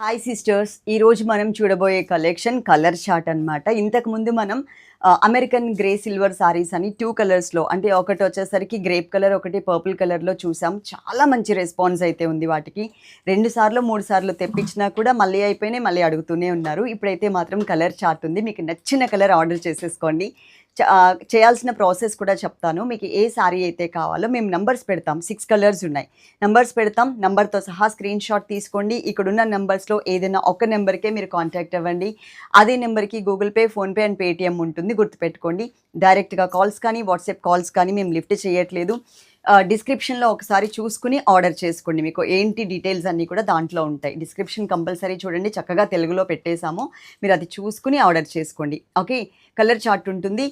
Hi sisters ఈరోజు మనం చూడబోయే కలెక్షన్ కలర్ చార్ట్ అనమాట ఇంతకుముందు మనం అమెరికన్ గ్రే సిల్వర్ సారీస్ అని టూ కలర్స్లో అంటే ఒకటి వచ్చేసరికి గ్రేప్ కలర్ ఒకటి పర్పుల్ కలర్లో చూసాం. చాలా మంచి రెస్పాన్స్ అయితే ఉంది వాటికి. రెండు సార్లు మూడు సార్లు తెప్పించినా కూడా మళ్ళీ అయిపోయినాయి మళ్ళీ అడుగుతూనే ఉన్నారు. ఇప్పుడైతే మాత్రం కలర్ చార్ట్ ఉంది. మీకు నచ్చిన కలర్ ఆర్డర్ చేసేసుకోండి. చేయాల్సిన ప్రాసెస్ కూడా చెప్తాను. మీకు ఏ సారీ అయితే కావాలో మేము నంబర్స్ పెడతాం. సిక్స్ కలర్స్ ఉన్నాయి. నంబర్స్ పెడతాం. నంబర్తో సహా స్క్రీన్ షాట్ తీసుకోండి. ఇక్కడున్న నెంబర్స్లో ఏదైనా ఒక నెంబర్కే మీరు కాంటాక్ట్ అవ్వండి. అదే నెంబర్కి Google Pay PhonePe and Paytm ఉంటుంది. గుర్తుపెట్టుకోండి. డైరెక్ట్గా కాల్స్ కానీ వాట్సాప్ కాల్స్ కానీ మేము లిఫ్ట్ చేయట్లేదు. డిస్క్రిప్షన్లో ఒకసారి చూసుకుని ఆర్డర్ చేసుకోండి. మీకు ఏంటి డీటెయిల్స్ అన్నీ కూడా దాంట్లో ఉంటాయి. డిస్క్రిప్షన్ కంపల్సరీ చూడండి. చక్కగా తెలుగులో పెట్టేశాము. మీరు అది చూసుకుని ఆర్డర్ చేసుకోండి. ఓకే కలర్ చార్ట్ ఉంటుంది.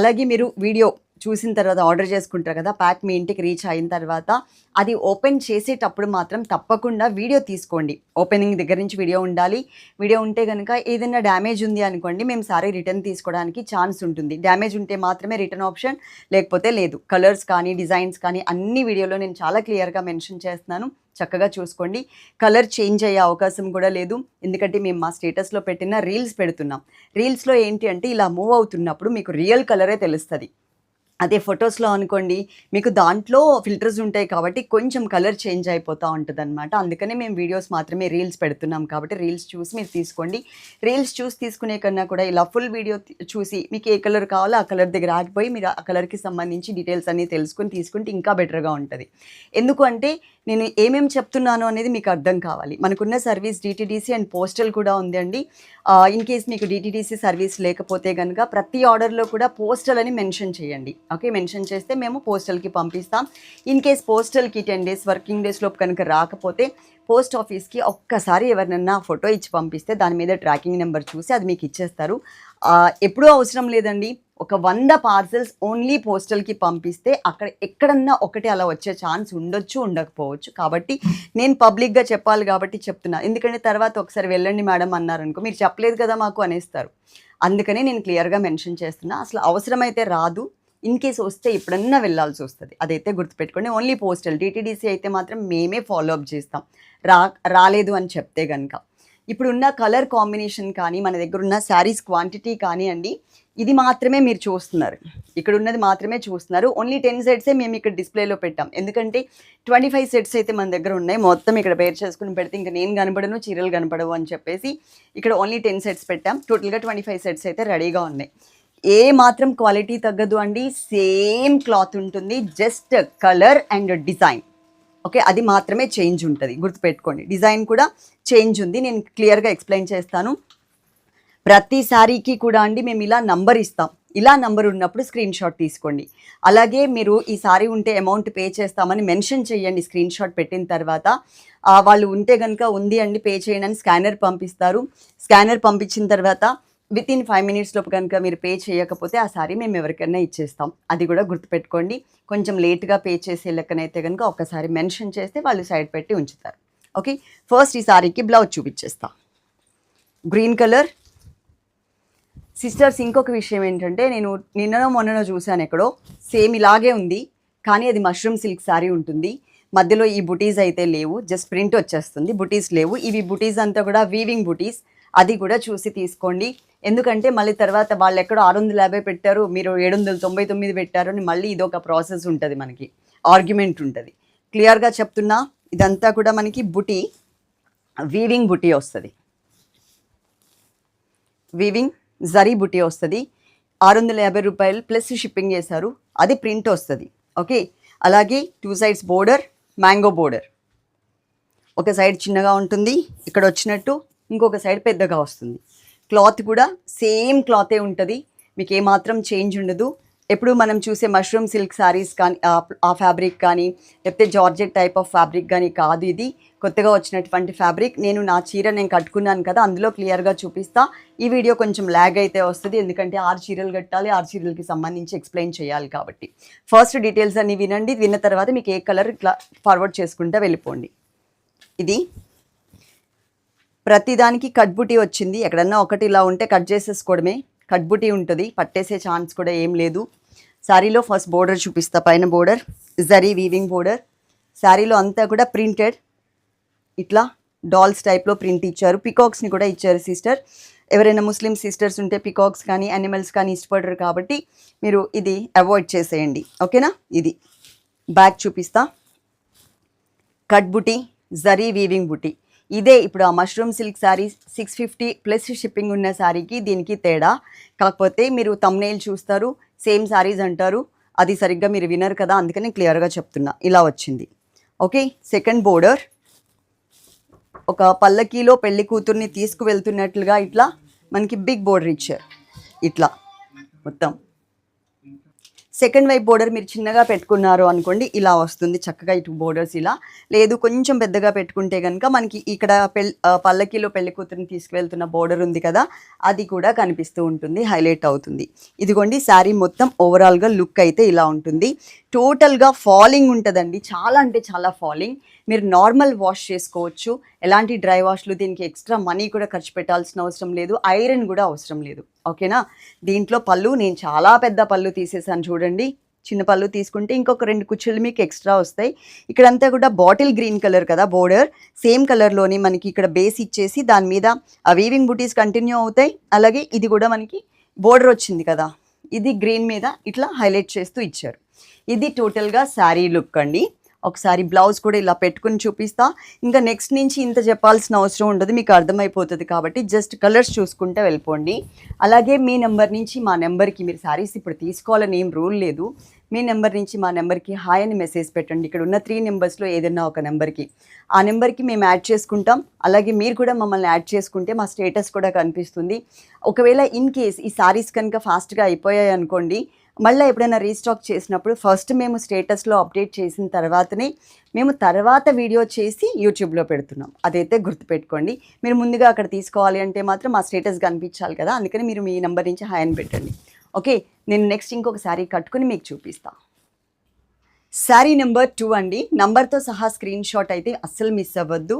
అలాగే మీరు వీడియో చూసిన తర్వాత ఆర్డర్ చేసుకుంటారు కదా ప్యాక్ మీ ఇంటికి రీచ్ అయిన తర్వాత అది ఓపెన్ చేసేటప్పుడు మాత్రం తప్పకుండా వీడియో తీసుకోండి. ఓపెనింగ్ దగ్గర నుంచి వీడియో ఉండాలి. వీడియో ఉంటే కనుక ఏదైనా డ్యామేజ్ ఉంది అనుకోండి మేము సారీ రిటర్న్ తీసుకోవడానికి ఛాన్స్ ఉంటుంది. డ్యామేజ్ ఉంటే మాత్రమే రిటర్న్ ఆప్షన్ లేకపోతే లేదు. కలర్స్ కానీ డిజైన్స్ కానీ అన్ని వీడియోలో నేను చాలా క్లియర్గా మెన్షన్ చేస్తున్నాను. చక్కగా చూసుకోండి. కలర్ చేంజ్ అయ్యే అవకాశం కూడా లేదు. ఎందుకంటే మేము మా స్టేటస్లో పెట్టిన రీల్స్ పెడుతున్నాం. రీల్స్లో ఏంటి అంటే ఇలా మూవ్ అవుతున్నప్పుడు మీకు రియల్ కలరే తెలుస్తుంది. అదే ఫొటోస్లో అనుకోండి మీకు దాంట్లో ఫిల్టర్స్ ఉంటాయి కాబట్టి కొంచెం కలర్ చేంజ్ అయిపోతూ ఉంటుంది అనమాట అందుకనే మేము వీడియోస్ మాత్రమే రీల్స్ పెడుతున్నాం కాబట్టి రీల్స్ చూసి మీరు తీసుకోండి. రీల్స్ చూసి తీసుకునే కన్నా కూడా ఇలా ఫుల్ వీడియో చూసి మీకు ఏ కలర్ కావాలో ఆ కలర్ దగ్గర ఆగిపోయి మీరు ఆ కలర్కి సంబంధించి డీటెయిల్స్ అన్నీ తెలుసుకుని తీసుకుంటే ఇంకా బెటర్గా ఉంటుంది. ఎందుకంటే నేను ఏమేమి చెప్తున్నాను అనేది మీకు అర్థం కావాలి. మనకున్న సర్వీస్ డిటీడీసీ అండ్ పోస్టల్ కూడా ఉందండి. ఇన్ కేస్ మీకు డిటీడీసీ సర్వీస్ లేకపోతే కనుక ప్రతి ఆర్డర్లో కూడా పోస్టల్ అని మెన్షన్ చేయండి. ఓకే మెన్షన్ చేస్తే మేము పోస్టల్కి పంపిస్తాం. ఇన్ కేస్ పోస్టల్కి టెన్ డేస్ వర్కింగ్ డేస్లోపు కనుక రాకపోతే పోస్ట్ ఆఫీస్కి ఒక్కసారి ఎవరినన్నా ఫోటో ఇచ్చి పంపిస్తే దాని మీద ట్రాకింగ్ నెంబర్ చూసి అది మీకు ఇచ్చేస్తారు. ఎప్పుడూ అవసరం లేదండి. ఒక వంద పార్సల్స్ ఓన్లీ పోస్టల్కి పంపిస్తే అక్కడ ఎక్కడన్నా ఒకటి అలా వచ్చే ఛాన్స్ ఉండొచ్చు ఉండకపోవచ్చు. కాబట్టి నేను పబ్లిక్గా చెప్పాలి కాబట్టి చెప్తున్నా. ఎందుకంటే తర్వాత ఒకసారి వెళ్ళండి మేడం అన్నారనుకో మీరు చెప్పలేదు కదా మాకు అనేస్తారు. అందుకనే నేను క్లియర్గా మెన్షన్ చేస్తున్నా. అసలు అవసరమైతే రాదు. ఇన్ కేస్ వస్తే ఎప్పుడన్నా వెళ్ళాల్సి వస్తుంది. అదైతే గుర్తుపెట్టుకోండి. Only postal. టీటీడీసీ అయితే మాత్రం మేమే ఫాలో అప్ చేస్తాం. రా రాలేదు అని చెప్తే కనుక ఇప్పుడున్న కలర్ కాంబినేషన్ కానీ మన దగ్గర ఉన్న శారీస్ క్వాంటిటీ కానీ అండి ఇది మాత్రమే మీరు చూస్తున్నారు. ఇక్కడ ఉన్నది మాత్రమే చూస్తున్నారు. ఓన్లీ టెన్ సెట్సే మేము ఇక్కడ డిస్ప్లేలో పెట్టాం. ఎందుకంటే ట్వంటీ ఫైవ్ సెట్స్ అయితే మన దగ్గర ఉన్నాయి. మొత్తం ఇక్కడ పేర్ చేసుకుని పెడితే ఇంకా నేను కనపడను చీరలు కనపడవు అని చెప్పేసి ఇక్కడ ఓన్లీ టెన్ సెట్స్ పెట్టాం. టోటల్గా ట్వంటీ ఫైవ్ సెట్స్ అయితే రెడీగా ఉన్నాయి. ఏ మాత్రం క్వాలిటీ తగ్గదు అండి. సేమ్ క్లాత్ ఉంటుంది. Just colour and design okay అది మాత్రమే చేంజ్ ఉంటుంది. గుర్తుపెట్టుకోండి. డిజైన్ కూడా చేంజ్ ఉంది. నేను క్లియర్గా ఎక్స్ప్లెయిన్ చేస్తాను. ప్రతి శారీకి కూడా అండి మేము ఇలా నంబర్ ఇస్తాం. ఇలా నంబర్ ఉన్నప్పుడు స్క్రీన్ షాట్ తీసుకోండి. అలాగే మీరు ఈ సారీ ఉంటే అమౌంట్ పే చేస్తామని మెన్షన్ చేయండి స్క్రీన్ షాట్ పెట్టిన తర్వాత. వాళ్ళు ఉంటే కనుక ఉంది అండి పే చేయండి అని స్కానర్ పంపిస్తారు. స్కానర్ పంపించిన తర్వాత విత్ ఇన్ ఫైవ్ మినిట్స్ లోపు కనుక మీరు పే చేయకపోతే ఆ సారీ మేము ఎవరికైనా ఇచ్చేస్తాం. అది కూడా గుర్తుపెట్టుకోండి. కొంచెం లేట్గా పే చేసే లెక్కనైతే కనుక ఒకసారి మెన్షన్ చేస్తే వాళ్ళు సైడ్ పెట్టి ఉంచుతారు. ఓకే? ఫస్ట్ ఈ సారీకి బ్లౌజ్ చూపించేస్తాం. Green colour. సిస్టర్స్ ఇంకొక విషయం ఏంటంటే నేను నిన్ననో మొన్ననో చూశాను ఎక్కడో. సేమ్ ఇలాగే ఉంది. కానీ అది మష్రూమ్ సిల్క్ శారీ ఉంటుంది. మధ్యలో ఈ బుటీస్ అయితే లేవు. జస్ట్ ప్రింట్ వచ్చేస్తుంది. బుటీస్ లేవు. ఇవి బుటీస్ అంతా కూడా వీవింగ్ బుటీస్ అది కూడా చూసి తీసుకోండి. ఎందుకంటే మళ్ళీ తర్వాత వాళ్ళు ఎక్కడో ఆరు వందల యాభై పెట్టారు మీరు ఏడు వందల తొంభై తొమ్మిది పెట్టారు అని మళ్ళీ ఇదొక ప్రాసెస్ ఉంటుంది మనకి ఆర్గ్యుమెంట్ ఉంటుంది. క్లియర్గా చెప్తున్నా ఇదంతా కూడా మనకి బుటీ వీవింగ్ బుటీ వస్తుంది. వీవింగ్ జరీ బుటీ వస్తుంది. ఆరు వందల యాభై రూపాయలు ప్లస్ షిప్పింగ్ చేశారు అది ప్రింట్ వస్తుంది. ఓకే? అలాగే two sides border mango border. ఒక సైడ్ చిన్నగా ఉంటుంది ఇక్కడ వచ్చినట్టు ఇంకొక సైడ్ పెద్దగా వస్తుంది. క్లాత్ కూడా సేమ్ క్లాతే ఉంటుంది. మీకు ఏమాత్రం చేంజ్ ఉండదు. ఎప్పుడు మనం చూసే మష్రూమ్ సిల్క్ శారీస్ కానీ ఆ- ఫ్యాబ్రిక్ కానీ లేకపోతే జార్జెట్ టైప్ ఆఫ్ ఫ్యాబ్రిక్ కానీ కాదు ఇది. కొత్తగా వచ్చినటువంటి ఫ్యాబ్రిక్. నేను నా చీర నేను కట్టుకున్నాను కదా అందులో క్లియర్గా చూపిస్తా. ఈ వీడియో కొంచెం ల్యాగ్ అయితే వస్తుంది. ఎందుకంటే ఆరు చీరలు కట్టాలి ఆరు చీరలకి సంబంధించి ఎక్స్ప్లెయిన్ చేయాలి కాబట్టి. ఫస్ట్ డీటెయిల్స్ అన్ని వినండి. విన్న తర్వాత మీకు ఏ కలర్ ఫార్వర్డ్ చేసుకుంటా వెళ్ళిపోండి. ఇది ప్రతిదానికి కట్బుటీ వచ్చింది. ఎక్కడన్నా ఒకటి ఇలా ఉంటే కట్ చేసేసుకోవడమే. కట్బుటీ ఉంటుంది. పట్టేసే ఛాన్స్ కూడా ఏం లేదు. శారీలో ఫస్ట్ బోర్డర్ చూపిస్తా. పైన బోర్డర్. Zari weaving border. శారీలో అంతా కూడా ప్రింటెడ్. ఇట్లా డాల్స్ టైప్లో ప్రింట్ ఇచ్చారు. పికాక్స్ని కూడా ఇచ్చారు సిస్టర్. ఎవరైనా ముస్లిం సిస్టర్స్ ఉంటే పికాక్స్ కానీ యానిమల్స్ కానీ ఇష్టపడరు కాబట్టి మీరు ఇది అవాయిడ్ చేసేయండి. ఓకేనా? ఇది. బ్యాక్ చూపిస్తా. కట్ బుటీ జరీ వీవింగ్ బుటీ. ఇదే ఇప్పుడు ఆ mushroom silk sari six fifty plus shipping ఉన్న శారీకి దీనికి తేడా. కాకపోతే మీరు తమ్నేల్ చూస్తారు సేమ్ శారీస్ అంటారు. అది సరిగ్గా మీరు వినరు కదా అందుకని క్లియర్గా చెప్తున్నా. ఇలా వచ్చింది. ఓకే సెకండ్ బోర్డర్ ఒక పల్లకీలో పెళ్ళి కూతుర్ని తీసుకువెళ్తున్నట్లుగా ఇట్లా మనకి బిగ్ బోర్డర్ ఇచ్చారు. ఇట్లా. మొత్తం. సెకండ్ వైపు బోర్డర్ మీరు చిన్నగా పెట్టుకున్నారు అనుకోండి ఇలా వస్తుంది చక్కగా ఇటు బోర్డర్స్ ఇలా. లేదు కొంచెం పెద్దగా పెట్టుకుంటే కనుక మనకి ఇక్కడ పెళ్ పల్లకీలో పెళ్ళి కూతురుని తీసుకువెళ్తున్న బోర్డర్ ఉంది కదా అది కూడా కనిపిస్తూ ఉంటుంది హైలైట్ అవుతుంది. ఇదిగోండి శారీ మొత్తం ఓవరాల్గా లుక్ అయితే ఇలా ఉంటుంది. టోటల్గా ఫాలింగ్ ఉంటుందండి. చాలా అంటే చాలా ఫాలింగ్ మీరు నార్మల్ వాష్ చేసుకోవచ్చు. ఎలాంటి డ్రై వాష్లు దీనికి ఎక్స్ట్రా మనీ కూడా ఖర్చు పెట్టాల్సిన అవసరం లేదు. ఐరన్ కూడా అవసరం లేదు. ఓకేనా? దీంట్లో పళ్ళు నేను చాలా పెద్ద పళ్ళు తీసేసాను చూడండి. చిన్న పళ్ళు తీసుకుంటే ఇంకొక రెండు కుచ్చులు మీకు ఎక్స్ట్రా వస్తాయి. ఇక్కడంతా కూడా బాటిల్ గ్రీన్ కలర్ కదా బోర్డర్. సేమ్ కలర్లోని మనకి ఇక్కడ బేస్ ఇచ్చేసి దాని మీద ఆ వీవింగ్ బుటీస్ కంటిన్యూ అవుతాయి. అలాగే ఇది కూడా మనకి బోర్డర్ వచ్చింది కదా. ఇది గ్రీన్ మీద ఇట్లా హైలైట్ చేస్తూ ఇచ్చారు. ఇది టోటల్గా శారీ లుక్ అండి. ఒకసారి బ్లౌజ్ కూడా ఇలా పెట్టుకుని చూపిస్తా. ఇంకా నెక్స్ట్ నుంచి ఇంత చెప్పాల్సిన అవసరం ఉండదు మీకు అర్థమైపోతుంది కాబట్టి జస్ట్ కలర్స్ చూసుకుంటే వెళ్ళిపోండి. అలాగే మీ నెంబర్ నుంచి మా నెంబర్కి మీరు శారీస్ ఇప్పుడు తీసుకోవాలని ఏం రూల్ లేదు. మీ నెంబర్ నుంచి మా నెంబర్కి హాయ్ అని మెసేజ్ పెట్టండి. ఇక్కడ ఉన్న త్రీ నెంబర్స్లో ఏదైనా ఒక నెంబర్కి ఆ నెంబర్కి మేము యాడ్ చేసుకుంటాం. అలాగే మీరు కూడా మమ్మల్ని యాడ్ చేసుకుంటే మా స్టేటస్ కూడా కనిపిస్తుంది. ఒకవేళ ఇన్ కేస్ ఈ శారీస్ కనుక ఫాస్ట్గా అయిపోయాయి అనుకోండి మళ్ళీ ఎప్పుడైనా రీస్టాక్ చేసినప్పుడు ఫస్ట్ మేము స్టేటస్లో అప్డేట్ చేసిన తర్వాతనే మేము తర్వాత వీడియో చేసి యూట్యూబ్లో పెడుతున్నాం. అదైతే గుర్తుపెట్టుకోండి. మీరు ముందుగా అక్కడ తీసుకోవాలి అంటే మాత్రం మా స్టేటస్ కనిపించాలి కదా. అందుకని మీరు మీ నెంబర్ నుంచి హాయ్ అని పెట్టండి. ఓకే నేను నెక్స్ట్ ఇంకొక శారీ కట్టుకుని మీకు చూపిస్తాను శారీ నెంబర్ టూ అండి. నంబర్తో సహా స్క్రీన్ షాట్ అయితే అస్సలు మిస్ అవ్వద్దు.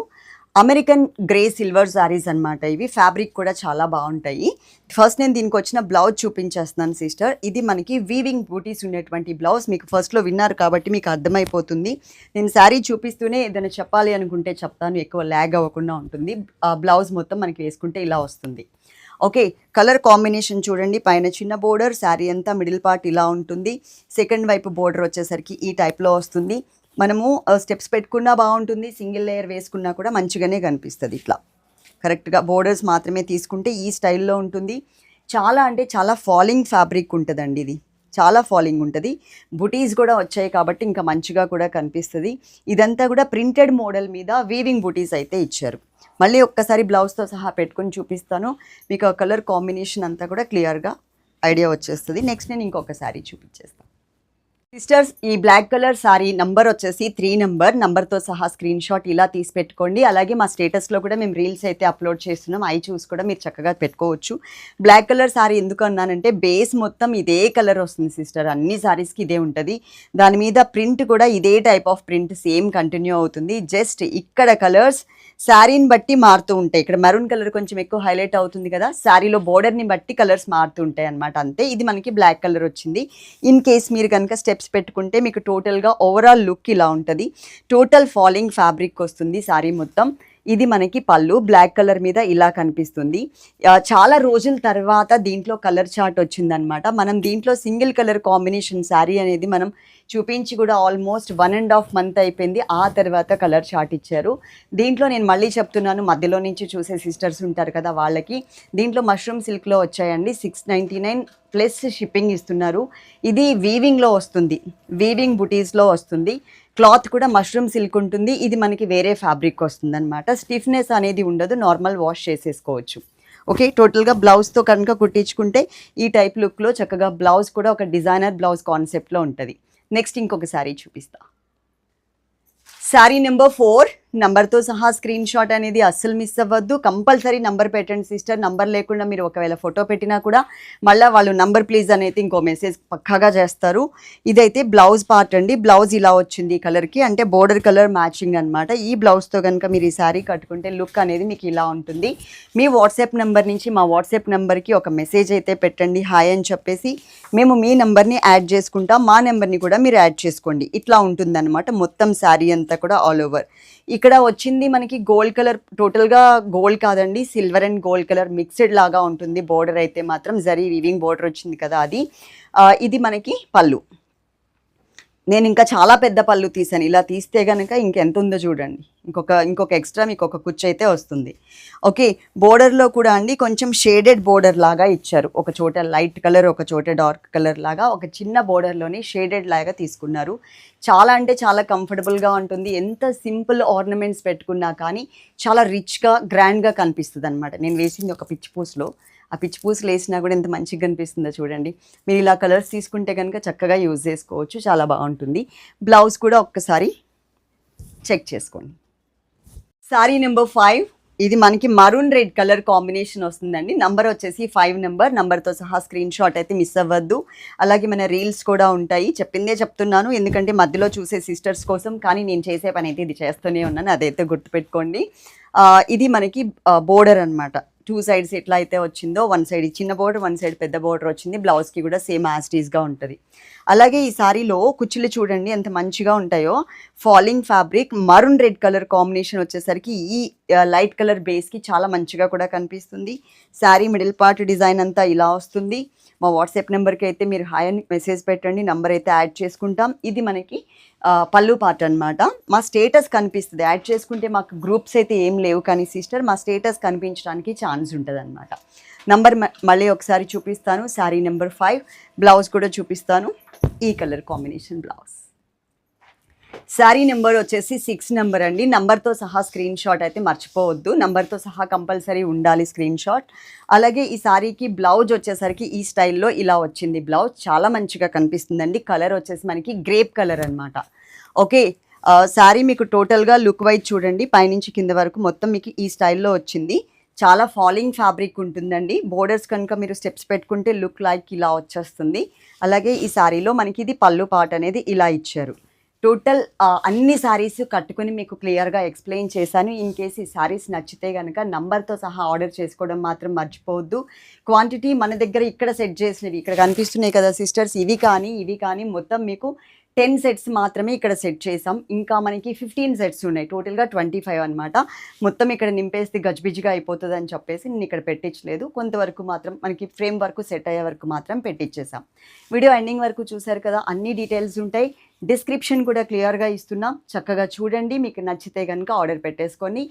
అమెరికన్ గ్రే సిల్వర్ శారీస్ అనమాట ఇవి. ఫ్యాబ్రిక్ కూడా చాలా బాగుంటాయి. ఫస్ట్ నేను దీనికి వచ్చిన బ్లౌజ్ చూపించేస్తున్నాను సిస్టర్. ఇది మనకి వీవింగ్ బూటీస్ ఉండేటువంటి బ్లౌజ్. మీకు ఫస్ట్లో విన్నారు కాబట్టి మీకు అర్థమైపోతుంది. నేను శారీ చూపిస్తూనే ఏదైనా చెప్పాలి అనుకుంటే చెప్తాను. ఎక్కువ ల్యాగ్ అవ్వకుండా ఉంటుంది. ఆ బ్లౌజ్ మొత్తం మనకి వేసుకుంటే ఇలా వస్తుంది. ఓకే కలర్ కాంబినేషన్ చూడండి. పైన చిన్న బోర్డర్ శారీ అంతా మిడిల్ పార్ట్ ఇలా ఉంటుంది. సెకండ్ వైపు బోర్డర్ వచ్చేసరికి ఈ టైప్లో వస్తుంది. మనము స్టెప్స్ పెట్టుకున్నా బాగుంటుంది సింగిల్ లేయర్ వేసుకున్నా కూడా మంచిగానే కనిపిస్తుంది ఇట్లా. కరెక్ట్గా బోర్డర్స్ మాత్రమే తీసుకుంటే ఈ స్టైల్లో ఉంటుంది. చాలా అంటే చాలా ఫాలింగ్ ఫ్యాబ్రిక్ ఉంటుందండి ఇది. చాలా ఫాలింగ్ ఉంటుంది. బుటీస్ కూడా వచ్చాయి కాబట్టి ఇంకా మంచిగా కూడా కనిపిస్తుంది. ఇదంతా కూడా ప్రింటెడ్ మోడల్ మీద వీవింగ్ బుటీస్ అయితే ఇచ్చారు. మళ్ళీ ఒక్కసారి బ్లౌజ్తో సహా పెట్టుకొని చూపిస్తాను. మీకు ఆ కలర్ కాంబినేషన్ అంతా కూడా క్లియర్గా ఐడియా వచ్చేస్తుంది. నెక్స్ట్ నేను ఇంకొకసారి చూపించేస్తాను సిస్టర్స్ ఈ బ్లాక్ కలర్ సారీ నంబర్ వచ్చేసి త్రీ నంబర్. నంబర్తో సహా స్క్రీన్ షాట్ ఇలా తీసి పెట్టుకోండి. అలాగే మా స్టేటస్లో కూడా మేము రీల్స్ అయితే అప్లోడ్ చేస్తున్నాం. అవి చూసి కూడా మీరు చక్కగా పెట్టుకోవచ్చు. బ్లాక్ కలర్ సారీ ఎందుకు అన్నానంటే బేస్ మొత్తం ఇదే కలర్ వస్తుంది సిస్టర్. అన్ని సారీస్కి ఇదే ఉంటుంది. దాని మీద ప్రింట్ కూడా ఇదే type of print same continue అవుతుంది. జస్ట్ ఇక్కడ కలర్స్ శారీని బట్టి మారుతూ ఉంటాయి. ఇక్కడ మెరూన్ కలర్ కొంచెం ఎక్కువ హైలైట్ అవుతుంది కదా శారీలో బోర్డర్ని బట్టి కలర్స్ మారుతూ ఉంటాయి అనమాట అంతే. ఇది మనకి బ్లాక్ కలర్ వచ్చింది. ఇన్ కేస్ మీరు కనుక స్టెప్స్ పెట్టుకుంటే మీకు టోటల్గా ఓవరాల్ లుక్ ఇలా ఉంటుంది. టోటల్ ఫాలింగ్ ఫ్యాబ్రిక్ వస్తుంది శారీ మొత్తం. ఇది మనకి పళ్ళు బ్లాక్ కలర్ మీద ఇలా కనిపిస్తుంది. చాలా రోజుల తర్వాత దీంట్లో కలర్ చార్ట్ వచ్చిందనమాట మనం దీంట్లో సింగిల్ కలర్ కాంబినేషన్ శారీ అనేది మనం చూపించి కూడా almost one and half month అయిపోయింది. ఆ తర్వాత కలర్ చార్ట్ ఇచ్చారు. దీంట్లో నేను మళ్ళీ చెప్తున్నాను మధ్యలో నుంచి చూసే సిస్టర్స్ ఉంటారు కదా వాళ్ళకి. దీంట్లో మష్రూమ్ సిల్క్లో వచ్చాయండి six ninety nine plus shipping ఇస్తున్నారు. ఇది వీవింగ్లో వస్తుంది వీవింగ్ బుటీస్లో వస్తుంది. క్లాత్ కూడా మష్రూమ్ సిల్క్ ఉంటుంది. ఇది మనకి వేరే ఫ్యాబ్రిక్ వస్తుందనమాట స్టిఫ్నెస్ అనేది ఉండదు. నార్మల్ వాష్ చేసేసుకోవచ్చు. ఓకే? టోటల్గా బ్లౌజ్తో కనుక కుట్టించుకుంటే ఈ టైప్ లుక్లో చక్కగా బ్లౌజ్ కూడా ఒక డిజైనర్ బ్లౌజ్ కాన్సెప్ట్లో ఉంటుంది. నెక్స్ట్ ఇంకొక శారీ చూపిస్తా. Sari number four. నంబర్తో సహా స్క్రీన్ షాట్ అనేది అస్సలు మిస్ అవ్వద్దు. కంపల్సరీ నంబర్ పెట్టండి సిస్టర్. నంబర్ లేకుండా మీరు ఒకవేళ ఫోటో పెట్టినా కూడా మళ్ళీ వాళ్ళు నంబర్ ప్లీజ్ అనేది ఇంకో మెసేజ్ పక్కాగా చేస్తారు. ఇదైతే బ్లౌజ్ పార్ట్ అండి. బ్లౌజ్ ఇలా వచ్చింది ఈ కలర్కి. అంటే బోర్డర్ కలర్ మ్యాచింగ్ అనమాట ఈ బ్లౌజ్తో కనుక మీరు ఈ శారీ కట్టుకుంటే లుక్ అనేది మీకు ఇలా ఉంటుంది. మీ వాట్సాప్ నెంబర్ నుంచి మా వాట్సాప్ నెంబర్కి ఒక మెసేజ్ అయితే పెట్టండి. హాయ్ అని చెప్పేసి మేము మీ నెంబర్ని యాడ్ చేసుకుంటాం. మా నెంబర్ని కూడా మీరు యాడ్ చేసుకోండి. ఇట్లా ఉంటుందన్నమాట మొత్తం శారీ అంతా కూడా ఆల్ ఓవర్. ఇక్కడ వచ్చింది మనకి గోల్డ్ కలర్ టోటల్గా గోల్డ్ కాదండి silver and gold colour mixed లాగా ఉంటుంది. బోర్డర్ అయితే మాత్రం జరీ వీవింగ్ బోర్డర్ వచ్చింది కదా అది. ఇది మనకి పళ్ళు. నేను ఇంకా చాలా పెద్ద పళ్ళు తీసాను ఇలా తీస్తే కనుక ఇంకెంత ఉందో చూడండి. ఇంకొక ఇంకొక ఎక్స్ట్రా మీకు ఒక కుచ్చు అయితే వస్తుంది. ఓకే బోర్డర్లో కూడా అండి కొంచెం షేడెడ్ బోర్డర్ లాగా ఇచ్చారు. ఒక చోట లైట్ కలర్ ఒక చోట డార్క్ కలర్ లాగా ఒక చిన్న బోర్డర్లోనే షేడెడ్ లాగా తీసుకున్నారు. చాలా అంటే చాలా కంఫర్టబుల్గా ఉంటుంది. ఎంత సింపుల్ ఆర్నమెంట్స్ పెట్టుకున్నా కానీ చాలా రిచ్గా గ్రాండ్గా కనిపిస్తుంది అనమాట నేను వేసింది ఒక పిచ్చి పూస్లో. ఆ పిచ్చి పూసలు వేసినా కూడా ఎంత మంచిగా కనిపిస్తుందో చూడండి. మీరు ఇలా కలర్స్ తీసుకుంటే కనుక చక్కగా యూజ్ చేసుకోవచ్చు. చాలా బాగుంటుంది. బ్లౌజ్ కూడా ఒక్కసారి చెక్ చేసుకోండి. Sari number five. ఇది మనకి మరూన్ రెడ్ కలర్ కాంబినేషన్ వస్తుందండి. నంబర్ వచ్చేసి ఫైవ్ నెంబర్. నంబర్తో సహా స్క్రీన్ షాట్ అయితే మిస్ అవ్వద్దు. అలాగే మన రీల్స్ కూడా ఉంటాయి. చెప్పిందే చెప్తున్నాను. ఎందుకంటే మధ్యలో చూసే సిస్టర్స్ కోసం కానీ నేను చేసే పని అయితే ఇది చేస్తూనే ఉన్నాను. అదైతే గుర్తుపెట్టుకోండి. ఇది మనకి బోర్డర్ అన్నమాట. టూ సైడ్స్ ఎట్లా అయితే వచ్చిందో వన్ సైడ్ చిన్న బోర్డర్ వన్ సైడ్ పెద్ద బోర్డర్ వచ్చింది. బ్లౌజ్కి కూడా సేమ్ యాస్టీస్గా ఉంటుంది. అలాగే ఈ సారీలో కుచ్చులు చూడండి ఎంత మంచిగా ఉంటాయో. Falling fabric maroon red colour combination వచ్చేసరికి ఈ లైట్ కలర్ బేస్కి చాలా మంచిగా కూడా కనిపిస్తుంది. శారీ మిడిల్ పార్ట్ డిజైన్ అంతా ఇలా వస్తుంది. మా వాట్సాప్ నెంబర్కి అయితే మీరు హాయ్ అని మెసేజ్ పెట్టండి నంబర్ అయితే యాడ్ చేసుకుంటాం. ఇది మనకి పళ్ళు పార్ట్ అనమాట మా స్టేటస్ కనిపిస్తుంది. యాడ్ చేసుకుంటే మాకు గ్రూప్స్ అయితే ఏం లేవు కానీ సిస్టర్ మా స్టేటస్ కనిపించడానికి ఛాన్స్ ఉంటుంది అనమాట నంబర్ మళ్ళీ ఒకసారి చూపిస్తాను. శారీ నెంబర్ ఫైవ్ బ్లౌజ్ కూడా చూపిస్తాను. ఈ colour combination blouse. Sari number వచ్చేసి సిక్స్ నెంబర్ అండి. నంబర్తో సహా స్క్రీన్ షాట్ అయితే మర్చిపోవద్దు. నంబర్తో సహా కంపల్సరీ ఉండాలి స్క్రీన్ షాట్ అలాగే ఈ శారీకి బ్లౌజ్ వచ్చేసరికి ఈ స్టైల్లో ఇలా వచ్చింది బ్లౌజ్ చాలా మంచిగా కనిపిస్తుందండి. కలర్ వచ్చేసి మనకి గ్రేప్ కలర్ అనమాట ఓకే శారీ మీకు టోటల్గా లుక్ వైజ్ చూడండి. పైనుంచి కింద వరకు మొత్తం మీకు ఈ స్టైల్లో వచ్చింది. చాలా ఫాలింగ్ ఫ్యాబ్రిక్ ఉంటుందండి. బోర్డర్స్ కనుక మీరు స్టెప్స్ పెట్టుకుంటే లుక్ లైక్ ఇలా వచ్చేస్తుంది. అలాగే ఈ శారీలో మనకి ఇది పళ్ళు పాట అనేది ఇలా ఇచ్చారు. టోటల్ అన్ని శారీస్ కట్టుకుని మీకు క్లియర్గా ఎక్స్ప్లెయిన్ చేశాను. ఇన్ కేస్ ఈ శారీస్ నచ్చితే కనుక నంబర్తో సహా ఆర్డర్ చేసుకోవడం మాత్రం మర్చిపోవద్దు. క్వాంటిటీ మన దగ్గర ఇక్కడ సెట్ చేసినవి ఇక్కడ కనిపిస్తున్నాయి కదా సిస్టర్స్ ఇవి కానీ ఇవి కానీ మొత్తం మీకు టెన్ సెట్స్ మాత్రమే ఇక్కడ సెట్ చేసాం ఇంకా మనకి ఫిఫ్టీన్ సెట్స్ ఉన్నాయి. టోటల్గా ట్వంటీ ఫైవ్ అనమాట మొత్తం ఇక్కడ నింపేస్తే గజిబిజిగా అయిపోతుంది అని చెప్పేసి నేను ఇక్కడ పెట్టించలేదు. కొంతవరకు మాత్రం మనకి ఫ్రేమ్ వరకు సెట్ అయ్యే వరకు మాత్రం పెట్టించేసాం వీడియో ఎండింగ్ వరకు చూశారు కదా అన్ని డీటెయిల్స్ ఉంటాయి. డిస్క్రిప్షన్ కూడా క్లియర్గా ఇస్తున్నాం. చక్కగా చూడండి మీకు నచ్చితే కనుక ఆర్డర్ పెట్టేసుకొని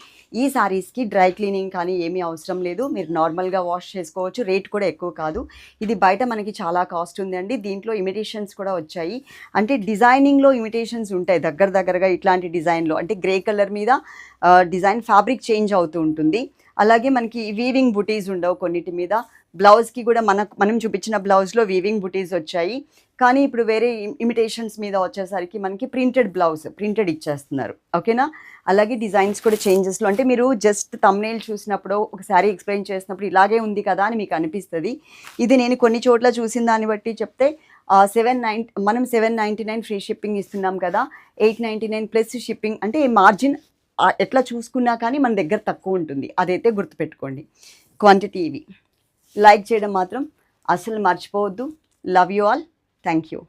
ఈ శారీస్కి డ్రై క్లీనింగ్ కానీ ఏమీ అవసరం లేదు. మీరు నార్మల్గా వాష్ చేసుకోవచ్చు. రేట్ కూడా ఎక్కువ కాదు. ఇది బయట మనకి చాలా కాస్ట్ ఉందండి. దీంట్లో ఇమిటేషన్స్ కూడా వచ్చాయి. అంటే డిజైనింగ్లో ఇమిటేషన్స్ ఉంటాయి. దగ్గర దగ్గరగా ఇట్లాంటి డిజైన్లో అంటే గ్రే కలర్ మీద డిజైన్ ఫ్యాబ్రిక్ చేంజ్ అవుతూ ఉంటుంది. అలాగే మనకి వీవింగ్ బుటీస్ ఉండవు కొన్నిటి మీద. బ్లౌజ్కి కూడా మన మనం చూపించిన బ్లౌజ్లో వీవింగ్ బుటీస్ వచ్చాయి. కానీ ఇప్పుడు వేరే ఇమిటేషన్స్ మీద వచ్చేసరికి మనకి ప్రింటెడ్ బ్లౌజ్ ప్రింటెడ్ ఇచ్చేస్తున్నారు. ఓకేనా? అలాగే డిజైన్స్ కూడా చేంజెస్లో అంటే మీరు జస్ట్ తమ్నేల్ చూసినప్పుడు ఒక శారీ ఎక్స్ప్లెయిన్ చేసినప్పుడు ఇలాగే ఉంది కదా అని మీకు అనిపిస్తుంది. ఇది నేను కొన్ని చోట్ల చూసిన దాన్ని బట్టి చెప్తే సెవెన్ నైన్ మనం seven ninety nine free shipping ఇస్తున్నాం కదా. Eight ninety nine plus shipping అంటే మార్జిన్ ఎట్లా చూసుకున్నా కానీ మన దగ్గర తక్కువ ఉంటుంది. అదైతే గుర్తుపెట్టుకోండి. క్వాంటిటీ ఇవి. లైక్ చేయడం మాత్రం అసలు మర్చిపోవద్దు. Love you all thank you